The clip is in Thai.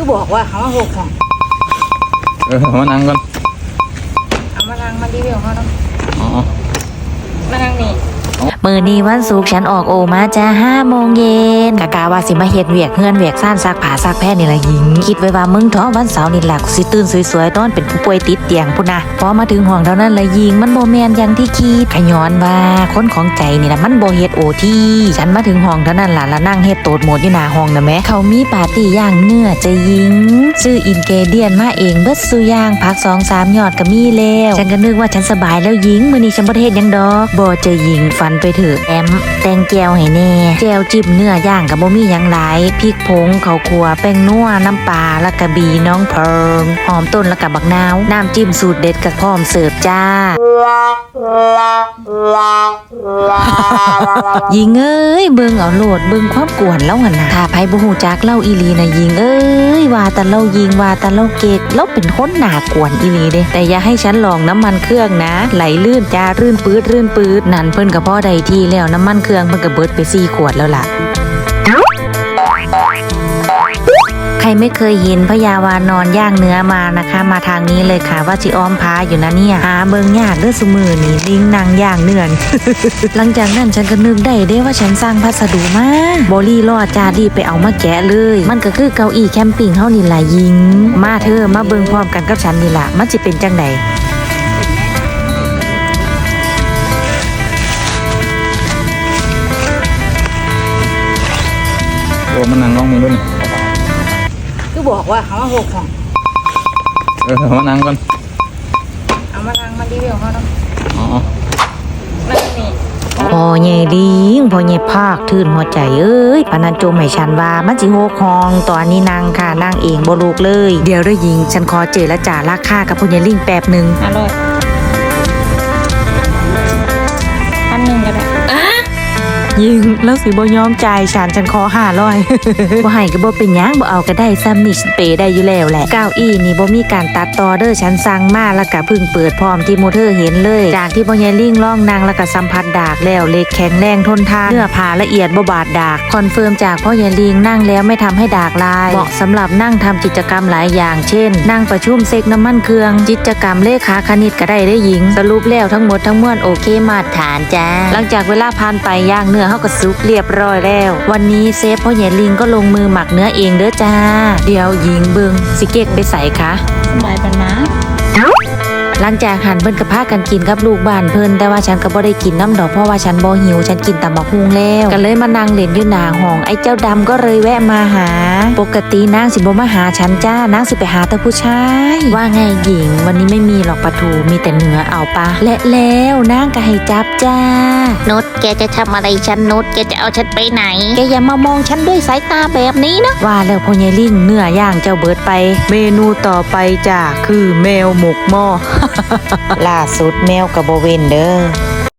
คือบอกว่าเขามาหกของเออมานั่งก่อนเอามานั่งมารีวิวเขาเนาะอ๋อมานั่งนี่ มือนี้วันศุกร์ฉันออกโอมาจ้าห้าโมงเย็นกะกาว่าสิมาเฮ็ดเวียกเฮือนเวียกซ่านซักผ้าซักแพร่นี่ละหญิง คิดไว้ว่ามึงท้อวันเสาร์นี่แหละกูสิตื่นสวยๆตอนเป็นผู้ป่วยติดเตียงพุ่นนะพอมาถึงห้องเท่านั้นละหญิง มันบ่แมนอย่างที่คิดขย้อนว่าคนของใจนี่นะมันโบเฮ็ดโอที่ฉันมาถึงห้องเท่านั้นล่ะแล้วนั่งเฮ็ดโตดหมดอยู่หน้าห้องนะแม่เขามีปาร์ตี้ย่างเนื้อจะหญิงซื้ออินเกเดียนมาเองเบิดสุย่างพักสองสามยอดก็มีแล้วฉันก็นึกว่าฉันสบายแล้วหญิงมื้อนี้ฉันบ่ได้เฮ็ดหยังดอกบ่จะหญิงฟันไปเถอะแอมแตงแก้วให้แน่แก้วจิ้มเนื้อย่างกับบ่มีหยังหลายพริกผงข้าวคั่วแป้งนัวน้ำปลาแล้วก็บีน้องเพิงหอมต้นแล้วก็บักนาว น้ำจิ้มสูตรเด็ดกับพร้อมเสิร์ฟจ้ายิงเอ้ยเบิ่งเอาโหลดเบิ่งความกวนแล้วหั่นน่ะถ้าไผบ่ฮู้จักเล่าอีหลีนะยิงเอ้ยว่าแต่เล่ายิงว่าแต่เล่าเกกเล่าเป็นคนหน้ากวนอีหลีเด้แต่อย่าให้ฉันลองน้ำมันเครื่องนะ ไหลลื่นจ้ารื่นปืดรื่นปืดนั่นเพิ่นก็พอได้ที่แล้วน้ำมันเครื่องเพิ่นก็เบิดไปสี่ขวดแล้วล่ะ ใครไม่เคยเห็นพญาวานอนย่างเนื้อมานะคะ มาทางนี้เลยค่ะว่าจิอ้อมพาอยู่นะเนี่ยหาเบิงยากเด้อสมือนี่ลิงนางย่างเนื้อน หลังจากนั้นฉันก็นึกได้เด้ว่าฉันสร้างพัสดุมาบอลี่รอดจาดีไปเอามาแกะเลย มันก็คือเก้าอี้แคมปิ้งเฮานี่ล่ะยิง มาเธอมาเบิงพร้อมกันกับฉันนี่ล่ะมันสิเป็นจังได โอ้มานั่งน้องมึงด้วยนี่คือบอกว่าเขามาหกของเออมานั่งก่อนเอามานั่งมารีวิวเขาเนาะอ๋อมานั่งนี่พอใหญ่ลิงพอใหญ่ภาคทื่นหัวใจเอ้ยปานนันโจมให้ฉันว่ามันสิโฮกฮอง ตอนนี้นางค่ะนางเองบ่ลูกเลย เดี๋ยวเด้อหญิง ฉันขอเจรจาราคากับพ่อใหญ่ลิงแป๊บหนึงอร่อย ยิงแล้วสิบ่ยอมใจฉันฉันขอหาร้อยบ่ให้ก็บ่เป็นหยังบ่เอาก็ได้ซ้ำนี่ฉันเปได้อยู่แล้วแหละเก้าอี้นี่บ่มีการตัดต่อเด้อฉันสั่งมาแล้วก็เพิ่งเปิดพร้อมที่โมเธอร์เห็นเลย จากที่บ่ยายลิงล่องนางแล้วก็สัมผัสดากแล้วเล็กแข็งแรงทนทานเนื้อผ้าละเอียดบ่บาดดาก คอนเฟิร์มจากพ่อยายลิงนั่งแล้วไม่ทำให้ดากลาย เหมาะสำหรับนั่งทำกิจกรรมหลายอย่าง เช่น นั่งประชุมเซ็กน้ำมันเครื่องกิจกรรมเลขาคณิตก็ได้ได้หญิง สรุปแล้วทั้งหมดทั้งมวลโอเคมาตรฐานจ้าหลังจากเวลาผ่านไปย่างเนื้อเฮาก็สุกเรียบร้อยแล้ว วันนี้เซฟพ่อใหญ่ลิงก็ลงมือหมักเนื้อเองเด้อจ้า เดี๋ยวหญิงเบิงสิเก็กไปใส่คะสบายปันนะ หลังจากหันเพิ่นก็พากันกินกับลูกบ้านเพิ่นแต่ว่าฉันก็บ่ได้กินน้ำดอกเพราะว่าฉันบ่หิวฉันกินแต่บักฮุงแล้วก็เลยมานั่งเล่นอยู่หน้าห้องไอ้เจ้าดำก็เลยแวะมาหา ปกตินางสิบ่มาหาฉันจ้านางสิไปหาแต่ผู้ชายว่าไงหญิง วันนี้ไม่มีหรอกปลาทูมีแต่เนื้อเอาปะและแล้วนางก็ให้จับจ้านุชแกจะทำอะไรฉันนุชแกจะเอาฉันไปไหนแกอย่ามามองฉันด้วยสายตาแบบนี้นะว่าแล้วพ่อใหญ่ลิงเนื้อย่างเจ้าเบิดไป เมนูต่อไปจ้าคือแมวหมกหม้อล่าสุดแมวกับโบเวนเด้อ